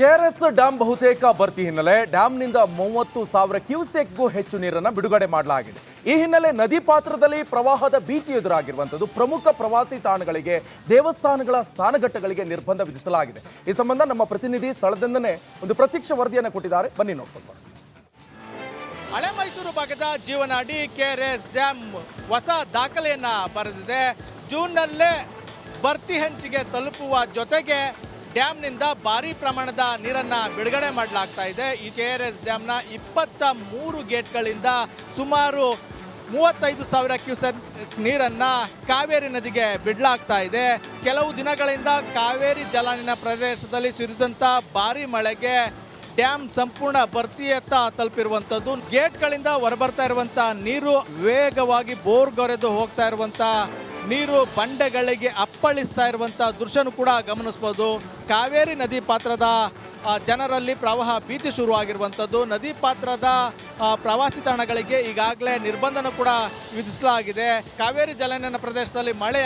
KRS dam ಬಹುತೇಕ ಭರ್ತಿ ಹಿನ್ನೆಲೆ ಡ್ಯಾಂನಿಂದ ಮೂವತ್ತು ಸಾವಿರ ಕ್ಯೂಸೆಕ್ಗೂ ಹೆಚ್ಚು ನೀರನ್ನು ಬಿಡುಗಡೆ ಮಾಡಲಾಗಿದೆ. ಈ ಹಿನ್ನೆಲೆ ನದಿ ಪಾತ್ರದಲ್ಲಿ ಪ್ರವಾಹದ ಭೀತಿ ಎದುರಾಗಿರುವಂಥದ್ದು. ಪ್ರಮುಖ ಪ್ರವಾಸಿ ತಾಣಗಳಿಗೆ, ದೇವಸ್ಥಾನಗಳ ಸ್ಥಾನಘಟ್ಟಗಳಿಗೆ ನಿರ್ಬಂಧ ವಿಧಿಸಲಾಗಿದೆ. ಈ ಸಂಬಂಧ ನಮ್ಮ ಪ್ರತಿನಿಧಿ ಸ್ಥಳದಿಂದನೇ ಒಂದು ಪ್ರತ್ಯಕ್ಷ ವರದಿಯನ್ನು ಕೊಟ್ಟಿದ್ದಾರೆ. ಬನ್ನಿ ನೋಡ್ಕೊಂಡು. ಹಳೆ ಮೈಸೂರು ಭಾಗದ ಜೀವನಾಡಿ ಕೆಆರ್ಎಸ್ ಡ್ಯಾಮ್ ಹೊಸ ದಾಖಲೆಯನ್ನ ಬರೆದಿದೆ. ಜೂನ್ನಲ್ಲೇ ಭರ್ತಿ ಹಂಚಿಗೆ ತಲುಪುವ ಜೊತೆಗೆ ಡ್ಯಾಮ್ನಿಂದ ಭಾರಿ ಪ್ರಮಾಣದ ನೀರನ್ನ ಬಿಡುಗಡೆ ಮಾಡಲಾಗ್ತಾ ಇದೆ. ಈ ಕೆ ಆರ್ ಎಸ್ ಡ್ಯಾಮ್ನ ಇಪ್ಪತ್ತ ಮೂರು ಗೇಟ್ಗಳಿಂದ ಸುಮಾರು ಮೂವತ್ತೈದು ಸಾವಿರ ಕ್ಯೂಸೆಕ್ ನೀರನ್ನ ಕಾವೇರಿ ನದಿಗೆ ಬಿಡಲಾಗ್ತಾ ಇದೆ. ಕೆಲವು ದಿನಗಳಿಂದ ಕಾವೇರಿ ಜಲಾನಿನ ಪ್ರದೇಶದಲ್ಲಿ ಸುರಿದಂಥ ಭಾರಿ ಮಳೆಗೆ ಡ್ಯಾಮ್ ಸಂಪೂರ್ಣ ಭರ್ತಿಯತ್ತ ತಲುಪಿರುವಂಥದ್ದು ಗೇಟ್ಗಳಿಂದ ಹೊರಬರ್ತಾ ಇರುವಂಥ ನೀರು ವೇಗವಾಗಿ ಬೋರ್ಗೊರೆದು ಹೋಗ್ತಾ ಇರುವಂತ ನೀರು ಬಂಡೆಗಳಿಗೆ ಅಪ್ಪಳಿಸ್ತಾ ಇರುವಂಥ ದೃಶ್ಯನೂ ಕೂಡ ಗಮನಿಸ್ಬೋದು. ಕಾವೇರಿ ನದಿ ಪಾತ್ರದ ಜನರಲ್ಲಿ ಪ್ರವಾಹ ಭೀತಿ ಶುರುವಾಗಿರುವಂಥದ್ದು ನದಿ ಪಾತ್ರದ ಪ್ರವಾಸಿ ತಾಣಗಳಿಗೆ ಈಗಾಗಲೇ ನಿರ್ಬಂಧನ ಕೂಡ ವಿಧಿಸಲಾಗಿದೆ. ಕಾವೇರಿ ಜಲಾನಯನ ಪ್ರದೇಶದಲ್ಲಿ ಮಳೆ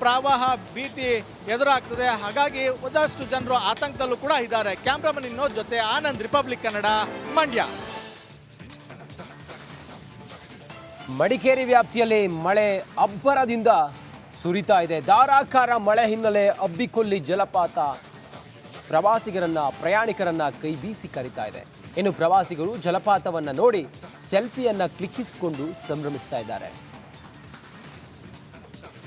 ಪ್ರವಾಹ ಭೀತಿ ಎದುರಾಗ್ತದೆ. ಹಾಗಾಗಿ ಒಂದಷ್ಟು ಜನರು ಆತಂಕದಲ್ಲೂ ಕೂಡ ಇದ್ದಾರೆ. ಕ್ಯಾಮ್ರಾಮನ್ ಇನ್ನೋ ಜೊತೆ ಆನಂದ್, ರಿಪಬ್ಲಿಕ್ ಕನ್ನಡ, ಮಂಡ್ಯ. ಮಡಿಕೇರಿ ವ್ಯಾಪ್ತಿಯಲ್ಲಿ ಮಳೆ ಅಬ್ಬರದಿಂದ ಸುರಿತಾ ಇದೆ. ಧಾರಾಕಾರ ಮಳೆ ಹಿನ್ನೆಲೆ ಅಬ್ಬಿಕೊಲ್ಲಿ ಜಲಪಾತ. ಪ್ರವಾಸಿಗರನ್ನ, ಪ್ರಯಾಣಿಕರನ್ನ ಕೈ ಬೀಸಿ ಕರೀತಾ ಇದೆ. ಇನ್ನು ಪ್ರವಾಸಿಗರು ಜಲಪಾತವನ್ನ ನೋಡಿ ಸೆಲ್ಫಿಯನ್ನ ಕ್ಲಿಕ್ಕಿಸಿಕೊಂಡು ಸಂಭ್ರಮಿಸ್ತಾ ಇದ್ದಾರೆ.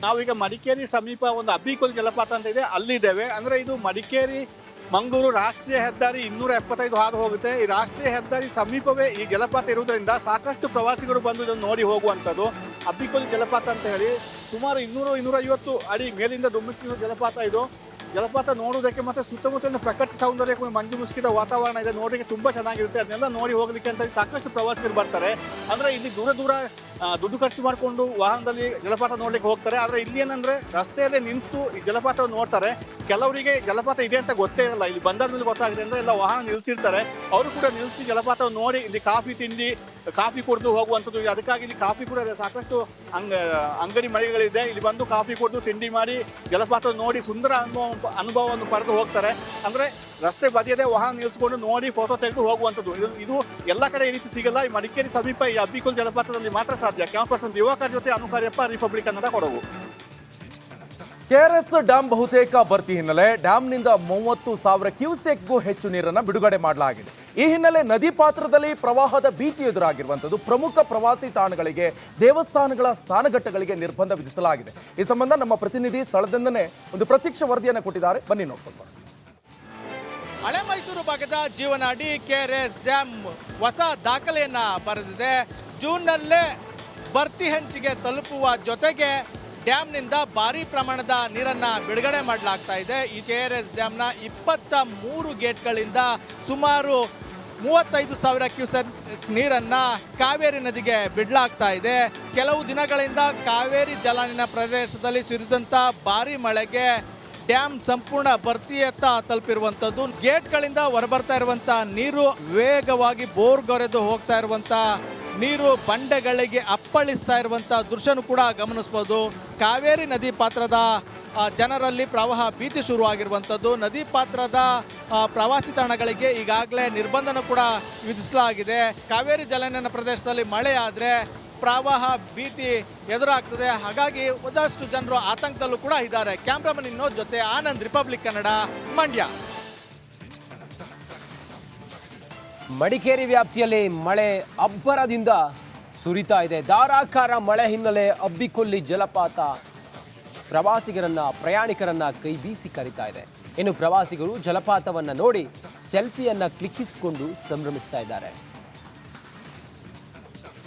ನಾವೀಗ ಮಡಿಕೇರಿ ಸಮೀಪ ಒಂದು ಅಬ್ಬಿಕೊಲ್ ಜಲಪಾತ ಅಂತ ಇದೆ. ಅಲ್ಲಿದ್ದೇವೆ. ಅಂದ್ರೆ ಇದು ಮಡಿಕೇರಿ ಮಂಗಳೂರು ರಾಷ್ಟ್ರೀಯ ಹೆದ್ದಾರಿ ಇನ್ನೂರ ಎಪ್ಪತ್ತೈದು ಹಾದು ಹೋಗುತ್ತೆ. ಈ ರಾಷ್ಟ್ರೀಯ ಹೆದ್ದಾರಿ ಸಮೀಪವೇ ಈ ಜಲಪಾತ ಇರುವುದರಿಂದ ಸಾಕಷ್ಟು ಪ್ರವಾಸಿಗರು ಬಂದು ಇದನ್ನು ನೋಡಿ ಹೋಗುವಂಥದ್ದು. ಅಬ್ಬಿಕೊಲ್ ಜಲಪಾತ ಅಂತ ಹೇಳಿ ಸುಮಾರು ಇನ್ನೂರು ಇನ್ನೂರ ಐವತ್ತು ಅಡಿ ಮೇಲಿಂದ ದುಮ್ಮಿಕ್ಕಿರುವ ಜಲಪಾತ ಇದು. ಜಲಪಾತ ನೋಡುವುದಕ್ಕೆ ಮತ್ತೆ ಸುತ್ತಮುತ್ತಲಿನ ಪ್ರಕೃತಿ ಸೌಂದರ್ಯಕ್ಕೆ ಮಂಜು ಮುಸುಕಿದ ವಾತಾವರಣ ಇದೆ. ನೋಡಲಿಕ್ಕೆ ತುಂಬಾ ಚೆನ್ನಾಗಿರುತ್ತೆ. ಅದನ್ನೆಲ್ಲ ನೋಡಿ ಹೋಗಲಿಕ್ಕೆ ಅಂತ ಸಾಕಷ್ಟು ಪ್ರವಾಸಿಗರು ಬರ್ತಾರೆ. ಅಂದ್ರೆ ಇಲ್ಲಿ ದೂರ ದೂರ ದುಡ್ಡು ಖರ್ಚು ಮಾಡಿಕೊಂಡು ವಾಹನದಲ್ಲಿ ಜಲಪಾತ ನೋಡ್ಲಿಕ್ಕೆ ಹೋಗ್ತಾರೆ. ಆದರೆ ಇಲ್ಲಿ ಏನಂದ್ರೆ ರಸ್ತೆಯಲ್ಲೇ ನಿಂತು ಈ ಜಲಪಾತವನ್ನು ನೋಡ್ತಾರೆ. ಕೆಲವರಿಗೆ ಜಲಪಾತ ಇದೆ ಅಂತ ಗೊತ್ತೇ ಇರಲ್ಲ ಇಲ್ಲಿ ಬಂದಾದ ಮೇಲೆ ಗೊತ್ತಾಗಿದೆ ಅಂದ್ರೆ ಎಲ್ಲ ವಾಹನ ನಿಲ್ಸಿರ್ತಾರೆ. ಅವರು ಕೂಡ ನಿಲ್ಲಿಸಿ ಜಲಪಾತವನ್ನು ನೋಡಿ ಇಲ್ಲಿ ಕಾಫಿ ತಿಂಡಿ ಕಾಫಿ ಕುಡಿದು ಹೋಗುವಂಥದ್ದು. ಅದಕ್ಕಾಗಿ ಇಲ್ಲಿ ಕಾಫಿ ಕೂಡ ಸಾಕಷ್ಟು ಅಂಗ, ಅಂಗಡಿ ಮಳಿಗೆಗಳಿದೆ. ಇಲ್ಲಿ ಬಂದು ಕಾಫಿ ಕುಡಿದು ತಿಂಡಿ ಮಾಡಿ, ಜಲಪಾತ ನೋಡಿ ಸುಂದರ ಅನುಭವ, ಅನುಭವವನ್ನು ಪಡೆದು ಹೋಗ್ತಾರೆ. ಅಂದರೆ ರಸ್ತೆ ಬದಿಯದೆ ವಾಹನ ನಿಲ್ಲಿಸ್ಕೊಂಡು ನೋಡಿ ಫೋಟೋ ತೆಗೆದು ಹೋಗುವಂಥದ್ದು. ಇದು ಇದು ಎಲ್ಲ ಕಡೆ ಈ ರೀತಿ ಸಿಗಲ್ಲ. ಈ ಮಡಿಕೇರಿ ಸಮೀಪ ಈ ಅಬ್ಬಿಕುಲ್ ಜಲಪಾತದಲ್ಲಿ ಮಾತ್ರ ಸಾಧ್ಯ. ಕ್ಯಾಂಪರ್ಸನ್ ಯುವಕರ ಜೊತೆ ಅನುಕಾರ್ಯಪ್ಪ Republic Kannada Kodagu. S dam ಬಹುತೇಕ ಭರ್ತಿ ಹಿನ್ನೆಲೆ ಡ್ಯಾಮ್ನಿಂದ ಮೂವತ್ತು ಸಾವಿರ ಕ್ಯೂಸೆಕ್ಗೂ ಹೆಚ್ಚು ನೀರನ್ನು ಬಿಡುಗಡೆ ಮಾಡಲಾಗಿದೆ. ಈ ಹಿನ್ನೆಲೆ ನದಿ ಪಾತ್ರದಲ್ಲಿ ಪ್ರವಾಹದ ಭೀತಿ ಎದುರಾಗಿರುವಂಥದ್ದು. ಪ್ರಮುಖ ಪ್ರವಾಸಿ ತಾಣಗಳಿಗೆ, ದೇವಸ್ಥಾನಗಳ ಸ್ಥಾನಘಟ್ಟಗಳಿಗೆ ನಿರ್ಬಂಧ ವಿಧಿಸಲಾಗಿದೆ. ಈ ಸಂಬಂಧ ನಮ್ಮ ಪ್ರತಿನಿಧಿ ಸ್ಥಳದಿಂದನೇ ಒಂದು ಪ್ರತ್ಯಕ್ಷ ವರದಿಯನ್ನು ಕೊಟ್ಟಿದ್ದಾರೆ. ಬನ್ನಿ ನೋಡ್ಕೊಂಡು ಹಳೆ ಮೈಸೂರು ಭಾಗದ ಜೀವನಾಡಿ ಕೆಆರ್ಎಸ್ ಡ್ಯಾಮ್ ಹೊಸ ದಾಖಲೆಯನ್ನ ಬರೆದಿದೆ. ಜೂನ್ನಲ್ಲೇ ಬರ್ತಿ ಹಂಚಿಗೆ ತಲುಪುವ ಜೊತೆಗೆ ಡ್ಯಾಮ್ನಿಂದ ಭಾರಿ ಪ್ರಮಾಣದ ನೀರನ್ನ ಬಿಡುಗಡೆ ಮಾಡಲಾಗ್ತಾ ಇದೆ. ಈ ಕೆ ಆರ್ ಎಸ್ ಡ್ಯಾಮ್ನ ಇಪ್ಪತ್ತ ಮೂರು ಗೇಟ್ಗಳಿಂದ ಸುಮಾರು ಮೂವತ್ತೈದು ಸಾವಿರ ಕ್ಯೂಸೆಕ್ ನೀರನ್ನ ಕಾವೇರಿ ನದಿಗೆ ಬಿಡಲಾಗ್ತಾ ಇದೆ. ಕೆಲವು ದಿನಗಳಿಂದ ಕಾವೇರಿ ಜಲಾನಿನ ಪ್ರದೇಶದಲ್ಲಿ ಸುರಿದಂಥ ಭಾರಿ ಮಳೆಗೆ ಡ್ಯಾಮ್ ಸಂಪೂರ್ಣ ಭರ್ತಿಯತ್ತ ತಲುಪಿರುವಂಥದ್ದು ಗೇಟ್ಗಳಿಂದ ಹೊರಬರ್ತಾ ಇರುವಂತ ನೀರು ವೇಗವಾಗಿ ಬೋರ್ಗೊರೆದು ಹೋಗ್ತಾ ಇರುವಂತ ನೀರು ಬಂಡೆಗಳಿಗೆ ಅಪ್ಪಳಿಸ್ತಾ ಇರುವಂತ ದೃಶ್ಯನು ಕೂಡ ಗಮನಿಸ್ಬೋದು. ಕಾವೇರಿ ನದಿ ಪಾತ್ರದ ಜನರಲ್ಲಿ ಪ್ರವಾಹ ಭೀತಿ ಶುರುವಾಗಿರುವಂಥದ್ದು. ನದಿ ಪಾತ್ರದ ಪ್ರವಾಸಿ ತಾಣಗಳಿಗೆ ಈಗಾಗಲೇ ನಿರ್ಬಂಧನ ಕೂಡ ವಿಧಿಸಲಾಗಿದೆ. ಕಾವೇರಿ ಜಲಾನಯನ ಪ್ರದೇಶದಲ್ಲಿ ಮಳೆ ಆದರೆ ಪ್ರವಾಹ ಭೀತಿ ಎದುರಾಗ್ತದೆ. ಹಾಗಾಗಿ ಒಂದಷ್ಟು ಜನರು ಆತಂಕದಲ್ಲೂ ಕೂಡ ಇದ್ದಾರೆ. ಕ್ಯಾಮ್ರಾಮನ್ ಇನ್ನೋ ಜೊತೆ ಆನಂದ್, ರಿಪಬ್ಲಿಕ್ ಕನ್ನಡ, ಮಂಡ್ಯ. ಮಡಿಕೇರಿ ವ್ಯಾಪ್ತಿಯಲ್ಲಿ ಮಳೆ ಅಬ್ಬರದಿಂದ ಸುರಿತಾ ಇದೆ. ಧಾರಾಕಾರ ಮಳೆ ಹಿನ್ನೆಲೆ ಅಬ್ಬಿಕೊಲ್ಲಿ ಜಲಪಾತ ಪ್ರವಾಸಿಗರನ್ನ, ಪ್ರಯಾಣಿಕರನ್ನ ಕೈ ಬೀಸಿ ಕರೀತಾ ಇದೆ. ಇನ್ನು ಪ್ರವಾಸಿಗರು ಜಲಪಾತವನ್ನ ನೋಡಿ ಸೆಲ್ಫಿಯನ್ನ ಕ್ಲಿಕ್ಕಿಸಿಕೊಂಡು ಸಂಭ್ರಮಿಸ್ತಾ ಇದ್ದಾರೆ.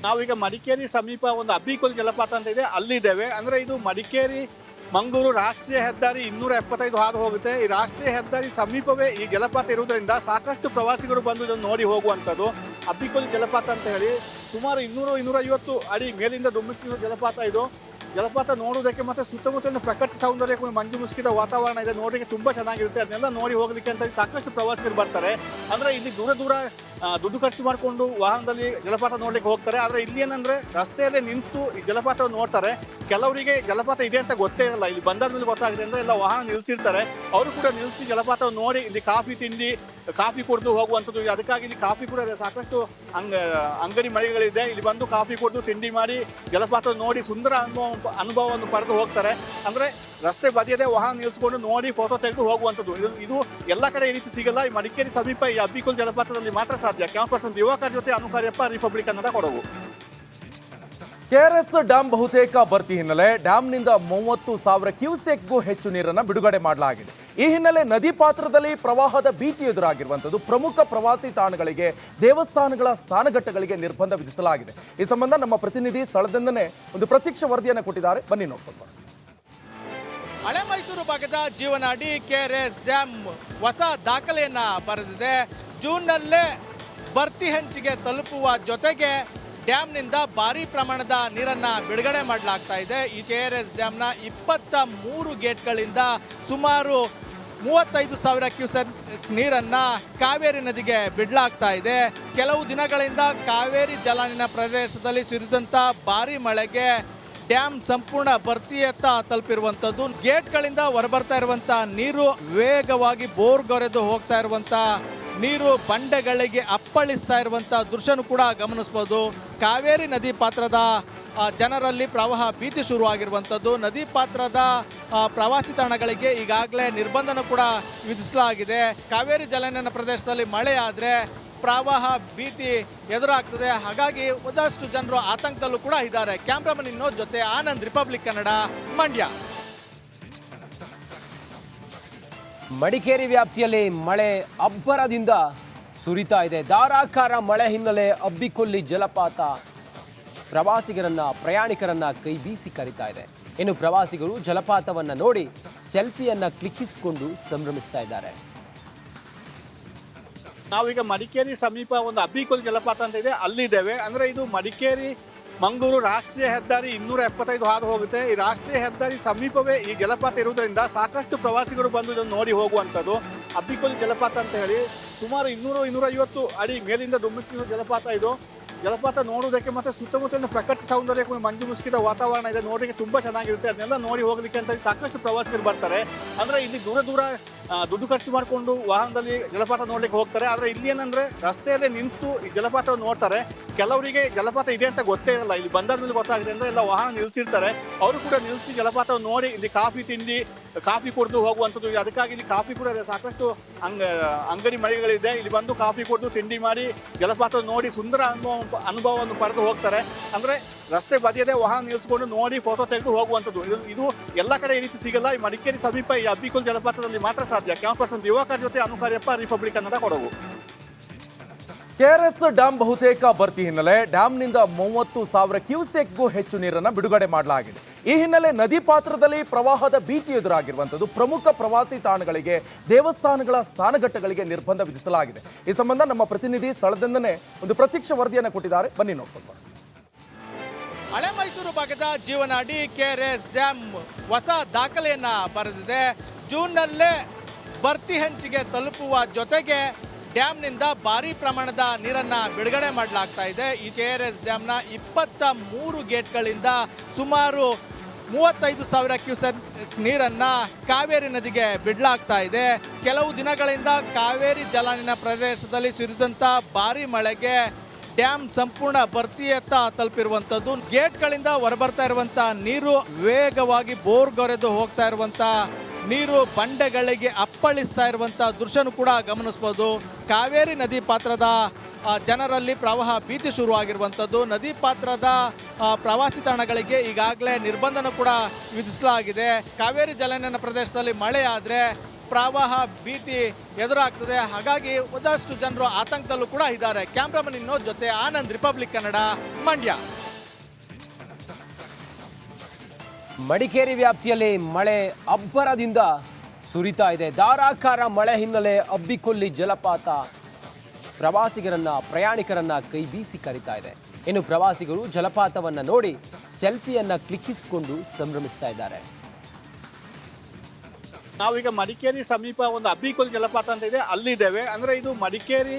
ನಾವೀಗ ಮಡಿಕೇರಿ ಸಮೀಪ ಒಂದು ಅಬ್ಬಿಕೋಲ್ ಜಲಪಾತ ಅಂತ ಇದೆ. ಅಲ್ಲಿದ್ದೇವೆ. ಅಂದ್ರೆ ಇದು ಮಡಿಕೇರಿ, ಮಂಗಳೂರು ರಾಷ್ಟ್ರೀಯ ಹೆದ್ದಾರಿ ಇನ್ನೂರ ಎಪ್ಪತ್ತೈದು ಹಾದು ಹೋಗುತ್ತೆ. ಈ ರಾಷ್ಟ್ರೀಯ ಹೆದ್ದಾರಿ ಸಮೀಪವೇ ಈ ಜಲಪಾತ ಇರುವುದರಿಂದ ಸಾಕಷ್ಟು ಪ್ರವಾಸಿಗರು ಬಂದು ಇದನ್ನು ನೋಡಿ ಹೋಗುವಂಥದ್ದು. ಅಬ್ಬಿಕೋಲ್ ಜಲಪಾತ ಅಂತ ಹೇಳಿ ಸುಮಾರು ಇನ್ನೂರು ಇನ್ನೂರ ಐವತ್ತು ಅಡಿ ಮೇಲಿಂದ ಧುಮ್ಮಿಕ್ಕಿರುವ ಜಲಪಾತ ಇದು. ಜಲಪಾತ ನೋಡೋದಕ್ಕೆ ಮತ್ತೆ ಸುತ್ತಮುತ್ತಲಿನ ಪ್ರಕೃತಿ ಸೌಂದರ್ಯ ಮಂಜು ಮುಸುಕಿದ ವಾತಾವರಣ ಇದೆ. ನೋಡಲಿಕ್ಕೆ ತುಂಬಾ ಚೆನ್ನಾಗಿರುತ್ತೆ. ಅದನ್ನೆಲ್ಲ ನೋಡಿ ಹೋಗ್ಲಿಕ್ಕೆ ಅಂತ ಸಾಕಷ್ಟು ಪ್ರವಾಸಿಗರು ಬರ್ತಾರೆ. ಅಂದ್ರೆ ಇಲ್ಲಿ ದೂರ ದೂರ ದುಡ್ಡು ಖರ್ಚು ಮಾಡಿಕೊಂಡು ವಾಹನದಲ್ಲಿ ಜಲಪಾತ ನೋಡ್ಲಿಕ್ಕೆ ಹೋಗ್ತಾರೆ. ಆದ್ರೆ ಇಲ್ಲಿ ಏನಂದ್ರೆ ರಸ್ತೆಯಲ್ಲೇ ನಿಂತು ಈ ಜಲಪಾತವನ್ನು ನೋಡ್ತಾರೆ. ಕೆಲವರಿಗೆ ಜಲಪಾತ ಇದೆ ಅಂತ ಗೊತ್ತೇ ಇರಲ್ಲ. ಇಲ್ಲಿ ಬಂದಾದ ಮೇಲೆ ಗೊತ್ತಾಗಿದೆ ಅಂದ್ರೆ ಎಲ್ಲ ವಾಹನ ನಿಲ್ಸಿರ್ತಾರೆ. ಅವರು ಕೂಡ ನಿಲ್ಸಿ ಜಲಪಾತವನ್ನು ನೋಡಿ ಇಲ್ಲಿ ಕಾಫಿ ತಿಂಡಿ ಕಾಫಿ ಕುಡಿದು ಹೋಗುವಂಥದ್ದು ಅದಕ್ಕಾಗಿ ಇಲ್ಲಿ ಕಾಫಿ ಕೂಡ ಸಾಕಷ್ಟು ಅಂಗ, ಅಂಗಡಿ ಮಳಿಗೆಗಳಿದೆ. ಇಲ್ಲಿ ಬಂದು ಕಾಫಿ ಕುಡಿದು ತಿಂಡಿ ಮಾಡಿ, ಜಲಪಾತ ನೋಡಿ ಸುಂದರ ಅನುಭವ, ಅನುಭವವನ್ನು ಪಡೆದು ಹೋಗ್ತಾರೆ. ಅಂದರೆ ರಸ್ತೆ ಬದಿಯದೇ ವಾಹನ ನಿಲ್ಲಿಸ್ಕೊಂಡು ನೋಡಿ ಫೋಟೋ ತೆಗೆದು ಹೋಗುವಂಥದ್ದು. ಇದು ಇದು ಎಲ್ಲ ಕಡೆ ಈ ರೀತಿ ಸಿಗಲ್ಲ. ಈ ಮಡಿಕೇರಿ ಸಮೀಪ ಈ ಅಬ್ಬಿಕುಲ್ ಜಲಪಾತದಲ್ಲಿ ಮಾತ್ರ ಸಾಧ್ಯ. ಕ್ಯಾಮ್ ಪರ್ಸನ್ ಯುವಕರ ಜೊತೆ ಅನುಕಾರ್ಯಪ್ಪ, Republic Kannada Kodagu. S dam ಬಹುತೇಕ ಭರ್ತಿ ಹಿನ್ನೆಲೆ. ಡ್ಯಾಮ್ನಿಂದ ಮೂವತ್ತು ಸಾವಿರ ಕ್ಯೂಸೆಕ್ಗೂ ಹೆಚ್ಚು ನೀರನ್ನು ಬಿಡುಗಡೆ ಮಾಡಲಾಗಿದೆ. ಈ ಹಿನ್ನೆಲೆ ನದಿ ಪಾತ್ರದಲ್ಲಿ ಪ್ರವಾಹದ ಭೀತಿ ಎದುರಾಗಿರುವಂಥದ್ದು ಪ್ರಮುಖ ಪ್ರವಾಸಿ ತಾಣಗಳಿಗೆ, ದೇವಸ್ಥಾನಗಳ ಸ್ಥಾನಘಟ್ಟಗಳಿಗೆ ನಿರ್ಬಂಧ ವಿಧಿಸಲಾಗಿದೆ. ಈ ಸಂಬಂಧ ನಮ್ಮ ಪ್ರತಿನಿಧಿ ಸ್ಥಳದಿಂದನೇ ಒಂದು ಪ್ರತ್ಯಕ್ಷ ವರದಿಯನ್ನು ಕೊಟ್ಟಿದ್ದಾರೆ. ಬನ್ನಿ ನೋಡ್ಕೊಂಡು ಬರೋಣ. ಹಳೆ ಮೈಸೂರು ಭಾಗದ ಜೀವನಾಡಿ ಕೆ ಆರ್ ಎಸ್ ಡ್ಯಾಮ್ ಹೊಸ ದಾಖಲೆಯನ್ನ ಬರೆದಿದೆ. ಜೂನ್ನಲ್ಲೇ ಬರ್ತಿ ಹಂಚಿಗೆ ತಲುಪುವ ಜೊತೆಗೆ ಡ್ಯಾಮ್ನಿಂದ ಭಾರಿ ಪ್ರಮಾಣದ ನೀರನ್ನ ಬಿಡುಗಡೆ ಮಾಡಲಾಗ್ತಾ ಇದೆ. ಈ ಕೆ ಆರ್ ಎಸ್ ಡ್ಯಾಮ್ನ ಇಪ್ಪತ್ತ ಮೂರು ಗೇಟ್ಗಳಿಂದ ಸುಮಾರು ಮೂವತ್ತೈದು ಸಾವಿರ ಕ್ಯೂಸೆಕ್ ನೀರನ್ನು ಕಾವೇರಿ ನದಿಗೆ ಬಿಡಲಾಗ್ತಾ ಇದೆ. ಕೆಲವು ದಿನಗಳಿಂದ ಕಾವೇರಿ ಜಲಾನಿನ ಪ್ರದೇಶದಲ್ಲಿ ಸುರಿದಂಥ ಭಾರಿ ಮಳೆಗೆ ಡ್ಯಾಮ್ ಸಂಪೂರ್ಣ ಭರ್ತಿಯತ್ತ ತಲುಪಿರುವಂಥದ್ದು ಗೇಟ್ಗಳಿಂದ ಹೊರಬರ್ತಾ ಇರುವಂಥ ನೀರು ವೇಗವಾಗಿ ಬೋರ್ಗೊರೆದು ಹೋಗ್ತಾ ಇರುವಂಥ ನೀರು ಬಂಡೆಗಳಿಗೆ ಅಪ್ಪಳಿಸ್ತಾ ಇರುವಂಥ ದೃಶ್ಯನೂ ಕೂಡ ಗಮನಿಸ್ಬೋದು. ಕಾವೇರಿ ನದಿ ಪಾತ್ರದ ಜನರಲ್ಲಿ ಪ್ರವಾಹ ಭೀತಿ ಶುರುವಾಗಿರುವಂಥದ್ದು. ನದಿ ಪಾತ್ರದ ಪ್ರವಾಸಿ ತಾಣಗಳಿಗೆ ಈಗಾಗಲೇ ನಿರ್ಬಂಧನ ಕೂಡ ವಿಧಿಸಲಾಗಿದೆ. ಕಾವೇರಿ ಜಲನಯನ ಪ್ರದೇಶದಲ್ಲಿ ಮಳೆ ಆದರೆ ಪ್ರವಾಹ ಭೀತಿ ಎದುರಾಗ್ತದೆ. ಹಾಗಾಗಿ ಒಂದಷ್ಟು ಜನರು ಆತಂಕದಲ್ಲೂ ಕೂಡ ಇದ್ದಾರೆ. ಕ್ಯಾಮ್ರಾಮನ್ ಇನ್ನೋದ್ ಜೊತೆ ಆನಂದ್, ರಿಪಬ್ಲಿಕ್ ಕನ್ನಡ, ಮಂಡ್ಯ. ಮಡಿಕೇರಿ ವ್ಯಾಪ್ತಿಯಲ್ಲಿ ಮಳೆ ಅಬ್ಬರದಿಂದ ಸುರಿತಾ ಇದೆ. ಧಾರಾಕಾರ ಮಳೆ ಹಿನ್ನೆಲೆ ಅಬ್ಬಿಕೊಲ್ಲಿ ಜಲಪಾತ ಪ್ರವಾಸಿಗರನ್ನ, ಪ್ರಯಾಣಿಕರನ್ನ ಕೈ ಬೀಸಿ ಕರೀತಾ ಇದೆ. ಇನ್ನು ಪ್ರವಾಸಿಗರು ಜಲಪಾತವನ್ನ ನೋಡಿ ಸೆಲ್ಫಿಯನ್ನ ಕ್ಲಿಕ್ಕಿಸಿಕೊಂಡು ಸಂಭ್ರಮಿಸ್ತಾ ಇದ್ದಾರೆ. ನಾವೀಗ ಮಡಿಕೇರಿ ಸಮೀಪ ಒಂದು ಅಬ್ಬಿಕೊಲ್ ಜಲಪಾತ ಅಂತ ಇದೆ. ಅಲ್ಲಿದ್ದೇವೆ. ಅಂದ್ರೆ ಇದು ಮಡಿಕೇರಿ, ಮಂಗಳೂರು ರಾಷ್ಟ್ರೀಯ ಹೆದ್ದಾರಿ ಇನ್ನೂರ ಎಪ್ಪತ್ತೈದು ಹಾದು ಹೋಗುತ್ತೆ. ಈ ರಾಷ್ಟ್ರೀಯ ಹೆದ್ದಾರಿ ಸಮೀಪವೇ ಈ ಜಲಪಾತ ಇರುವುದರಿಂದ ಸಾಕಷ್ಟು ಪ್ರವಾಸಿಗರು ಬಂದು ಇದನ್ನು ನೋಡಿ ಹೋಗುವಂಥದ್ದು. ಅಬ್ಬಿಕೊಲ್ ಜಲಪಾತ ಅಂತ ಹೇಳಿ ಸುಮಾರು ಇನ್ನೂರು ಇನ್ನೂರ ಐವತ್ತು ಅಡಿ ಮೇಲಿಂದ ಧುಮ್ಮಿಸಿರುವ ಜಲಪಾತ ಇದು. ಜಲಪಾತ ನೋಡೋದಕ್ಕೆ ಮತ್ತೆ ಸುತ್ತಮುತ್ತಲಿನ ಪ್ರಕೃತಿ ಸೌಂದರ್ಯ ಮಂಜು ಮುಸುಕಿದ ವಾತಾವರಣ ಇದೆ. ನೋಡಲಿಕ್ಕೆ ತುಂಬಾ ಚೆನ್ನಾಗಿರುತ್ತೆ. ಅದನ್ನೆಲ್ಲ ನೋಡಿ ಹೋಗ್ಲಿಕ್ಕೆ ಅಂತ ಸಾಕಷ್ಟು ಪ್ರವಾಸಿಗರು ಬರ್ತಾರೆ. ಅಂದ್ರೆ ಇಲ್ಲಿ ದೂರ ದೂರ ದುಡ್ಡು ಖರ್ಚು ಮಾಡಿಕೊಂಡು ವಾಹನದಲ್ಲಿ ಜಲಪಾತ ನೋಡ್ಲಿಕ್ಕೆ ಹೋಗ್ತಾರೆ. ಆದ್ರೆ ಇಲ್ಲಿ ಏನಂದ್ರೆ ರಸ್ತೆಯಲ್ಲೇ ನಿಂತು ಈ ಜಲಪಾತವನ್ನು ನೋಡ್ತಾರೆ. ಕೆಲವರಿಗೆ ಜಲಪಾತ ಇದೆ ಅಂತ ಗೊತ್ತೇ ಇರಲ್ಲ. ಇಲ್ಲಿ ಬಂದಾದ ಮೇಲೆ ಗೊತ್ತಾಗಿದೆ ಅಂದ್ರೆ ಎಲ್ಲ ವಾಹನ ನಿಲ್ಸಿರ್ತಾರೆ. ಅವರು ಕೂಡ ನಿಲ್ಸಿ ಜಲಪಾತವನ್ನು ನೋಡಿ ಇಲ್ಲಿ ಕಾಫಿ ತಿಂಡಿ, ಕಾಫಿ ಕುಡಿದು ಹೋಗುವಂಥದ್ದು. ಅದಕ್ಕಾಗಿ ಇಲ್ಲಿ ಕಾಫಿ ಕೂಡ ಸಾಕಷ್ಟು ಅಂಗ, ಅಂಗಡಿ ಮಳಿಗೆಗಳಿದೆ. ಇಲ್ಲಿ ಬಂದು ಕಾಫಿ ಕುಡಿದು ತಿಂಡಿ ಮಾಡಿ ಜಲಪಾತ ನೋಡಿ ಸುಂದರ ಅನುಭವ, ಅನುಭವವನ್ನು ಪಡೆದು ಹೋಗ್ತಾರೆ. ಅಂದ್ರೆ ರಸ್ತೆ ಬದಿಯದೇ ವಾಹನ ನಿಲ್ಲಿಸಿಕೊಂಡು ನೋಡಿ ಫೋಟೋ ತೆಗೆದು ಹೋಗುವಂಥದ್ದು. ಇದು ಇದು ಎಲ್ಲ ಕಡೆ ಈ ರೀತಿ ಸಿಗಲ್ಲ. ಈ ಮಡಿಕೇರಿ ಸಮೀಪ ಈ ಅಬ್ಬಿಕುಲ್ ಜಲಪಾತದಲ್ಲಿ ಮಾತ್ರ ಸಾಧ್ಯ. ಕ್ಯಾಂಪರ್ಸನ್ ಯುವಕರ ಜೊತೆ ಅನುಕಾರ್ಯಪ್ಪ Republic K Kodagu. KRS dam ಬಹುತೇಕ ಭರ್ತಿ ಹಿನ್ನೆಲೆ. ಡ್ಯಾಂನಿಂದ ಮೂವತ್ತು ಸಾವಿರ ಕ್ಯೂಸೆಕ್ಗೂ ಹೆಚ್ಚು ನೀರನ್ನು ಬಿಡುಗಡೆ ಮಾಡಲಾಗಿದೆ. ಈ ಹಿನ್ನೆಲೆ ನದಿ ಪಾತ್ರದಲ್ಲಿ ಪ್ರವಾಹದ ಭೀತಿ ಎದುರಾಗಿರುವಂಥದ್ದು. ಪ್ರಮುಖ ಪ್ರವಾಸಿ ತಾಣಗಳಿಗೆ, ದೇವಸ್ಥಾನಗಳ ಸ್ಥಾನಘಟ್ಟಗಳಿಗೆ ನಿರ್ಬಂಧ ವಿಧಿಸಲಾಗಿದೆ. ಈ ಸಂಬಂಧ ನಮ್ಮ ಪ್ರತಿನಿಧಿ ಸ್ಥಳದಿಂದನೇ ಒಂದು ಪ್ರತ್ಯಕ್ಷ ವರದಿಯನ್ನು ಕೊಟ್ಟಿದ್ದಾರೆ. ಬನ್ನಿ ನೋಡ್ಕೊಂಡು. ಹಳೆ ಮೈಸೂರು ಭಾಗದ ಜೀವನಾಡಿ ಕೆ ಆರ್ ಎಸ್ ಡ್ಯಾಮ್ ಹೊಸ ದಾಖಲೆಯನ್ನು ಬರೆದಿದೆ. ಜೂನ್ನಲ್ಲೇ ಬರ್ತಿ ಹಂಚಿಗೆ ತಲುಪುವ ಜೊತೆಗೆ ಡ್ಯಾಮ್ನಿಂದ ಭಾರಿ ಪ್ರಮಾಣದ ನೀರನ್ನು ಬಿಡುಗಡೆ ಮಾಡಲಾಗ್ತಾ ಇದೆ. ಈ ಕೆ ಆರ್ ಎಸ್ ಡ್ಯಾಮ್ನ ಇಪ್ಪತ್ತ ಮೂರು ಗೇಟ್ಗಳಿಂದ ಸುಮಾರು ಮೂವತ್ತೈದು ಸಾವಿರ ಕ್ಯೂಸೆಕ್ ನೀರನ್ನು ಕಾವೇರಿ ನದಿಗೆ ಬಿಡಲಾಗ್ತಾ ಇದೆ. ಕೆಲವು ದಿನಗಳಿಂದ ಕಾವೇರಿ ಜಲಾನಯನ ಪ್ರದೇಶದಲ್ಲಿ ಸುರಿದಂಥ ಭಾರಿ ಮಳೆಗೆ ಡ್ಯಾಮ್ ಸಂಪೂರ್ಣ ಭರ್ತಿಯತ್ತ ತಲುಪಿರುವಂಥದ್ದು. ಗೇಟ್ಗಳಿಂದ ಹೊರಬರ್ತಾ ಇರುವಂಥ ನೀರು ವೇಗವಾಗಿ ಬೋರ್ಗೊರೆದು ಹೋಗ್ತಾ ಇರುವಂತ ನೀರು ಬಂಡೆಗಳಿಗೆ ಅಪ್ಪಳಿಸ್ತಾ ಇರುವಂತ ದೃಶ್ಯನೂ ಕೂಡ ಗಮನಿಸ್ಬೋದು. ಕಾವೇರಿ ನದಿ ಪಾತ್ರದ ಜನರಲ್ಲಿ ಪ್ರವಾಹ ಭೀತಿ ಶುರುವಾಗಿರುವಂಥದ್ದು. ನದಿ ಪಾತ್ರದ ಪ್ರವಾಸಿ ತಾಣಗಳಿಗೆ ಈಗಾಗಲೇ ನಿರ್ಬಂಧನ ಕೂಡ ವಿಧಿಸಲಾಗಿದೆ. ಕಾವೇರಿ ಜಲಾನಯನ ಪ್ರದೇಶದಲ್ಲಿ ಮಳೆ ಆದರೆ ಪ್ರವಾಹ ಭೀತಿ ಎದುರಾಗ್ತದೆ. ಹಾಗಾಗಿ ಒಂದಷ್ಟು ಜನರು ಆತಂಕದಲ್ಲೂ ಕೂಡ ಇದ್ದಾರೆ. ಕ್ಯಾಮ್ರಾಮನ್ ಇನ್ನೋ ಜೊತೆ ಆನಂದ್, ರಿಪಬ್ಲಿಕ್ ಕನ್ನಡ, ಮಂಡ್ಯ. ಮಡಿಕೇರಿ ವ್ಯಾಪ್ತಿಯಲ್ಲಿ ಮಳೆ ಅಬ್ಬರದಿಂದ ಸುರಿತಾ ಇದೆ. ಧಾರಾಕಾರ ಮಳೆ ಹಿನ್ನೆಲೆ ಅಬ್ಬಿಕೊಲ್ಲಿ ಜಲಪಾತ ಪ್ರವಾಸಿಗರನ್ನ, ಪ್ರಯಾಣಿಕರನ್ನ ಕೈ ಬೀಸಿ ಕರೀತಾ ಇದೆ. ಇನ್ನು ಪ್ರವಾಸಿಗರು ಜಲಪಾತವನ್ನ ನೋಡಿ ಸೆಲ್ಫಿಯನ್ನ ಕ್ಲಿಕ್ಕಿಸಿಕೊಂಡು ಸಂಭ್ರಮಿಸ್ತಾ ಇದ್ದಾರೆ. ನಾವೀಗ ಮಡಿಕೇರಿ ಸಮೀಪ ಒಂದು ಅಬ್ಬಿಕೊಲ್ ಜಲಪಾತ ಅಂತ ಇದೆ. ಅಲ್ಲಿದ್ದೇವೆ. ಅಂದರೆ ಇದು ಮಡಿಕೇರಿ,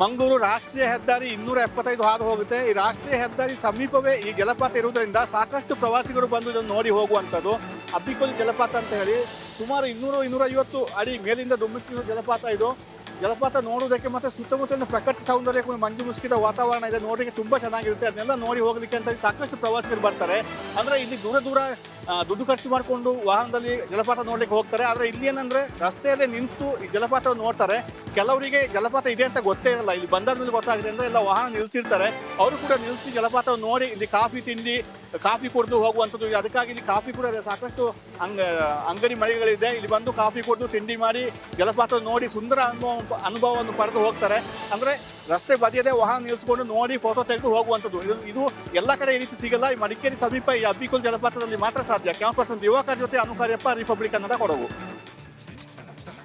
ಮಂಗಳೂರು ರಾಷ್ಟ್ರೀಯ ಹೆದ್ದಾರಿ ಇನ್ನೂರ ಎಪ್ಪತ್ತೈದು ಹಾದು ಹೋಗುತ್ತೆ. ಈ ರಾಷ್ಟ್ರೀಯ ಹೆದ್ದಾರಿ ಸಮೀಪವೇ ಈ ಜಲಪಾತ ಇರುವುದರಿಂದ ಸಾಕಷ್ಟು ಪ್ರವಾಸಿಗರು ಬಂದು ಇದನ್ನು ನೋಡಿ ಹೋಗುವಂಥದ್ದು. ಅಬ್ಬಿಕೊಲ್ ಜಲಪಾತ ಅಂತ ಹೇಳಿ ಸುಮಾರು ಇನ್ನೂರು ಇನ್ನೂರ ಐವತ್ತು ಅಡಿ ಮೇಲಿಂದ ಧುಮ್ಮಿಕ್ಕಿನ ಜಲಪಾತ ಇದು. ಜಲಪಾತ ನೋಡೋದಕ್ಕೆ ಮತ್ತೆ ಸುತ್ತಮುತ್ತಲಿನ ಪ್ರಕೃತಿ ಸೌಂದರ್ಯ ಮಂಜು ಮುಸುಕಿದ ವಾತಾವರಣ ಇದೆ. ನೋಡಲಿಕ್ಕೆ ತುಂಬಾ ಚೆನ್ನಾಗಿರುತ್ತೆ. ಅದನ್ನೆಲ್ಲ ನೋಡಿ ಹೋಗ್ಲಿಕ್ಕೆ ಅಂತ ಸಾಕಷ್ಟು ಪ್ರವಾಸಿಗರು ಬರ್ತಾರೆ. ಅಂದ್ರೆ ಇಲ್ಲಿ ದೂರ ದೂರ ದುಡ್ಡು ಖರ್ಚು ಮಾಡಿಕೊಂಡು ವಾಹನದಲ್ಲಿ ಜಲಪಾತ ನೋಡ್ಲಿಕ್ಕೆ ಹೋಗ್ತಾರೆ. ಆದ್ರೆ ಇಲ್ಲಿ ಏನಂದ್ರೆ ರಸ್ತೆಯಲ್ಲೇ ನಿಂತು ಈ ಜಲಪಾತವನ್ನು ನೋಡ್ತಾರೆ. ಕೆಲವರಿಗೆ ಜಲಪಾತ ಇದೆ ಅಂತ ಗೊತ್ತೇ ಇರಲ್ಲ. ಇಲ್ಲಿ ಬಂದಾದ ಮೇಲೆ ಗೊತ್ತಾಗಿದೆ ಅಂದ್ರೆ ಎಲ್ಲ ವಾಹನ ನಿಲ್ಸಿರ್ತಾರೆ. ಅವರು ಕೂಡ ನಿಲ್ಸಿ ಜಲಪಾತವನ್ನು ನೋಡಿ ಇಲ್ಲಿ ಕಾಫಿ ತಿಂಡಿ, ಕಾಫಿ ಕುಡಿದು ಹೋಗುವಂಥದ್ದು ಅದಕ್ಕಾಗಿ ಇಲ್ಲಿ ಕಾಫಿ ಕೂಡ ಸಾಕಷ್ಟು ಅಂಗ, ಅಂಗಡಿ ಮಳಿಗೆಗಳಿದೆ. ಇಲ್ಲಿ ಬಂದು ಕಾಫಿ ಕುಡಿದು ತಿಂಡಿ ಮಾಡಿ ಜಲಪಾತ ನೋಡಿ ಸುಂದರ ಅನುಭವ ಅನುಭವವನ್ನು ಪಡೆದು ಹೋಗ್ತಾರೆ. ಅಂದ್ರೆ ರಸ್ತೆ ಬದಿಯದೇ ವಾಹನ ನಿಲ್ಲಿಸಿಕೊಂಡು ನೋಡಿ ಫೋಟೋ ತೆಗೆದು ಹೋಗುವಂಥದ್ದು. ಇದು ಇದು ಎಲ್ಲ ಕಡೆ ಈ ರೀತಿ ಸಿಗಲ್ಲ. ಈ ಮಡಿಕೇರಿ ಸಮೀಪ ಈ ಅಬ್ಬಿಕುಲ್ ಜಲಪಾತದಲ್ಲಿ ಮಾತ್ರ ಸಾಧ್ಯ. ಕ್ಯಾಮ್ ಪರ್ಸನ್ ಯುವಕರ ಜೊತೆ ಅನುಕಾರ್ಯಪ್ಪ ರಿಪಬ್ಲಿಕ್ ಕನ್ನಡ ಕೊಡಗು.